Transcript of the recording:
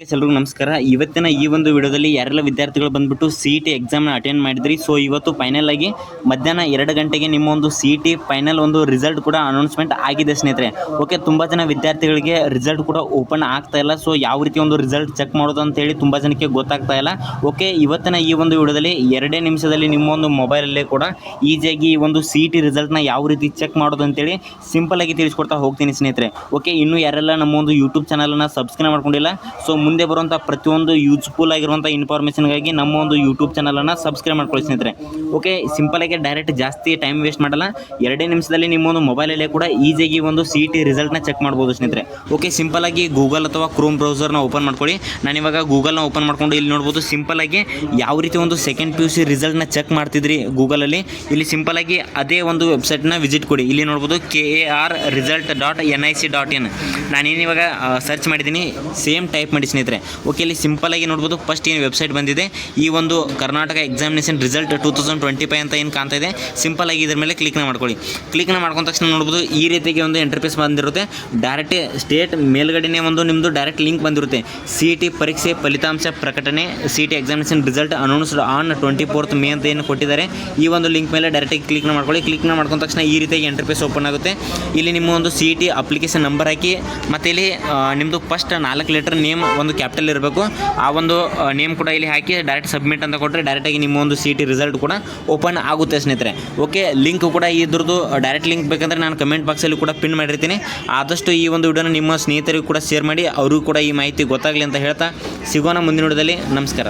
Guys ಎಲ್ರಿಗೂ ನಮಸ್ಕಾರ. ಇವತ್ತಿನ ಈ ಒಂದು ವಿಡಿಯೋದಲ್ಲಿ ಯಾರೆಲ್ಲ ವಿದ್ಯಾರ್ಥಿಗಳು ಬಂದ್ಬಿಟ್ಟು ಸಿ ಟಿ ಎಕ್ಸಾಮ್ನ ಅಟೆಂಡ್ ಮಾಡಿದ್ರಿ? ಸೊ ಇವತ್ತು ಫೈನಲ್ ಆಗಿ ಮಧ್ಯಾಹ್ನ ಎರಡು ಗಂಟೆಗೆ ನಿಮ್ಮ ಒಂದು ಸಿ ಟಿ ಫೈನಲ್ ಒಂದು ರಿಸಲ್ಟ್ ಕೂಡ ಅನೌನ್ಸ್ಮೆಂಟ್ ಆಗಿದೆ ಸ್ನೇಹಿತರೆ. ಓಕೆ ತುಂಬ ಜನ ವಿದ್ಯಾರ್ಥಿಗಳಿಗೆ ರಿಸಲ್ಟ್ ಕೂಡ ಓಪನ್ ಆಗ್ತಾ ಇಲ್ಲ. ಸೊ ಯಾವ ರೀತಿ ಒಂದು ರಿಸಲ್ಟ್ ಚೆಕ್ ಮಾಡೋದು ಅಂತೇಳಿ ತುಂಬ ಜನಕ್ಕೆ ಗೊತ್ತಾಗ್ತಾ ಇಲ್ಲ. ಓಕೆ ಇವತ್ತಿನ ಈ ಒಂದು ವಿಡಿಯೋದಲ್ಲಿ ಎರಡೇ ನಿಮಿಷದಲ್ಲಿ ನಿಮ್ಮ ಒಂದು ಮೊಬೈಲಲ್ಲೇ ಕೂಡ ಈಸಿಯಾಗಿ ಈ ಒಂದು ಸಿ ಟಿ ರಿಸಲ್ಟ್ನ ಯಾವ ರೀತಿ ಚೆಕ್ ಮಾಡೋದು ಅಂತೇಳಿ ಸಿಂಪಲ್ ಆಗಿ ತಿಳಿಸ್ಕೊಡ್ತಾ ಹೋಗ್ತೀನಿ ಸ್ನೇಹಿತರೆ. ಓಕೆ ಇನ್ನೂ ಯಾರೆಲ್ಲ ನಮ್ಮ ಒಂದು ಯೂಟ್ಯೂಬ್ ಚಾನಲನ್ನು ಸಬ್ಸ್ಕ್ರೈಬ್ ಮಾಡ್ಕೊಂಡಿಲ್ಲ ಸೊ ಮುಂದೆ ಬರುವಂಥ ಪ್ರತಿಯೊಂದು ಯೂಸ್ಫುಲ್ ಆಗಿರುವಂಥ ಇನ್ಫಾರ್ಮೇಷನ್ಗಾಗಿ ನಮ್ಮ ಒಂದು ಯೂಟ್ಯೂಬ್ ಚಾನಲನ್ನು ಸಬ್ಸ್ಕ್ರೈಬ್ ಮಾಡ್ಕೊಳ್ಳಿ ಸ್ನೇಹಿತರೆ. ಓಕೆ ಸಿಂಪಲಾಗಿ ಡೈರೆಕ್ಟ್ ಜಾಸ್ತಿ ಟೈಮ್ ವೇಸ್ಟ್ ಮಾಡಲ್ಲ. ಎರಡೇ ನಿಮಿಷದಲ್ಲಿ ನಿಮ್ಮ ಒಂದು ಮೊಬೈಲಲ್ಲೇ ಕೂಡ ಈಸಿಯಾಗಿ ಒಂದು ಸಿ ಟಿ ರಿಸಲ್ಟ್ನ ಚೆಕ್ ಮಾಡ್ಬೋದು ಸ್ನೇಹಿತರೆ. ಓಕೆ ಸಿಂಪಲಾಗಿ ಗೂಗಲ್ ಅಥವಾ ಕ್ರೋಮ್ ಬ್ರೌಸರ್ನ ಓಪನ್ ಮಾಡ್ಕೊಳ್ಳಿ. ನಾನು ಇವಾಗ ಗೂಗಲ್ನ ಓಪನ್ ಮಾಡ್ಕೊಂಡು ಇಲ್ಲಿ ನೋಡ್ಬೋದು ಸಿಂಪಲಾಗಿ ಯಾವ ರೀತಿ ಒಂದು ಸೆಕೆಂಡ್ ಪಿ ಯು ಸಿ ರಿಸಲ್ಟ್ನ ಚೆಕ್ ಮಾಡ್ತಿದ್ರಿ ಗೂಗಲಲ್ಲಿ ಇಲ್ಲಿ ಸಿಂಪಲಾಗಿ ಅದೇ ಒಂದು ವೆಬ್ಸೈಟ್ನ ವಿಸಿಟ್ ಕೊಡಿ. ಇಲ್ಲಿ ನೋಡ್ಬೋದು K A R result dot N I C dot in ನಾನೇನು ಇವಾಗ ಸರ್ಚ್ ಮಾಡಿದ್ದೀನಿ ಸೇಮ್ ಟೈಪ್ ಮಾಡಿ ಸ್ನೇಹಿತರೆ ಓಕೆ ಇಲ್ಲಿ ಸಿಂಪಲ್ ಆಗಿ ನೋಡ್ಬೋದು. ಫಸ್ಟ್ ಏನು ವೆಬ್ಸೈಟ್ ಬಂದಿದೆ. ಈ ಒಂದು Karnataka examination result two thousand twenty five ಅಂತ ಏನು ಕಾಣ್ತಾ ಇದೆ? ಸಿಂಪಲ್ ಆಗಿ ಇದ್ರ ಮೇಲೆ ಕ್ಲಿಕ್ನ ಮಾಡ್ಕೊಳ್ಳಿ. ಕ್ಲಿಕ್ನ ಮಾಡ್ಕೊಂಡ ತಕ್ಷಣ ನೋಡ್ಬೋದು, ಈ ರೀತಿಗೆ ಒಂದು ಇಂಟರ್ಫೇಸ್ ಬಂದಿರುತ್ತೆ. ಡೈರೆಕ್ಟ್ ಸ್ಟೇಟ್ ಮೇಲ್ಗಡೆನೇ ಒಂದು ನಿಮ್ಮದು ಡೈರೆಕ್ಟ್ ಲಿಂಕ್ ಬಂದಿರುತ್ತೆ. ಸಿ ಟಿ ಪರೀಕ್ಷೆ ಫಲಿತಾಂಶ ಪ್ರಕಟಣೆ C T examination result announced on twenty fourth May ಅಂತ ಏನು ಕೊಟ್ಟಿದ್ದಾರೆ. ಈ ಒಂದು ಲಿಂಕ್ ಮೇಲೆ ಡೈರೆಕ್ಟಾಗಿ ಕ್ಲಿಕ್ನ ಮಾಡ್ಕೊಳ್ಳಿ. ಕ್ಲಿಕ್ನ ಮಾಡ್ಕೊಂಡ ತಕ್ಷಣ ಈ ರೀತಿಯಾಗಿ ಇಂಟರ್ಫೇಸ್ ಓಪನ್ ಆಗುತ್ತೆ. ಇಲ್ಲಿ ನಿಮ್ಮ ಒಂದು ಸಿ ಟಿ ಅಪ್ಲಿಕೇಶನ್ ನಂಬರ್ ಹಾಕಿ, ಮತ್ತು ಇಲ್ಲಿ ನಿಮ್ಮದು ಫಸ್ಟ್ ನಾಲ್ಕು ಲೆಟರ್ ನೇಮ್ ಒಂದು ಕ್ಯಾಪಿಟಲ್ ಇರಬೇಕು. ಆ ಒಂದು ನೇಮ್ ಕೂಡ ಇಲ್ಲಿ ಹಾಕಿ ಡೈರೆಕ್ಟ್ ಸಬ್ಮಿಟ್ ಅಂತ ಕೊಟ್ಟರೆ ಡೈರೆಕ್ಟಾಗಿ ನಿಮ್ಮ ಒಂದು ಸಿ ಟಿ ರಿಸಲ್ಟ್ ಕೂಡ ಓಪನ್ ಆಗುತ್ತೆ ಸ್ನೇಹಿತರೆ. ಓಕೆ ಲಿಂಕ್ ಕೂಡ ಇದ್ರದ್ದು ಡೈರೆಕ್ಟ್ ಲಿಂಕ್ ಬೇಕಂದರೆ ನಾನು ಕಮೆಂಟ್ ಬಾಕ್ಸಲ್ಲಿ ಕೂಡ ಪಿನ್ ಮಾಡಿರ್ತೀನಿ. ಆದಷ್ಟು ಈ ಒಂದು ವಿಡಿಯೋನ ನಿಮ್ಮ ಸ್ನೇಹಿತರಿಗೂ ಕೂಡ ಶೇರ್ ಮಾಡಿ, ಅವ್ರಿಗೂ ಕೂಡ ಈ ಮಾಹಿತಿ ಗೊತ್ತಾಗಲಿ ಅಂತ ಹೇಳ್ತಾ, ಸಿಗೋಣ ಮುಂದಿನ ವಿಡಿಯೋದಲ್ಲಿ. ನಮಸ್ಕಾರ.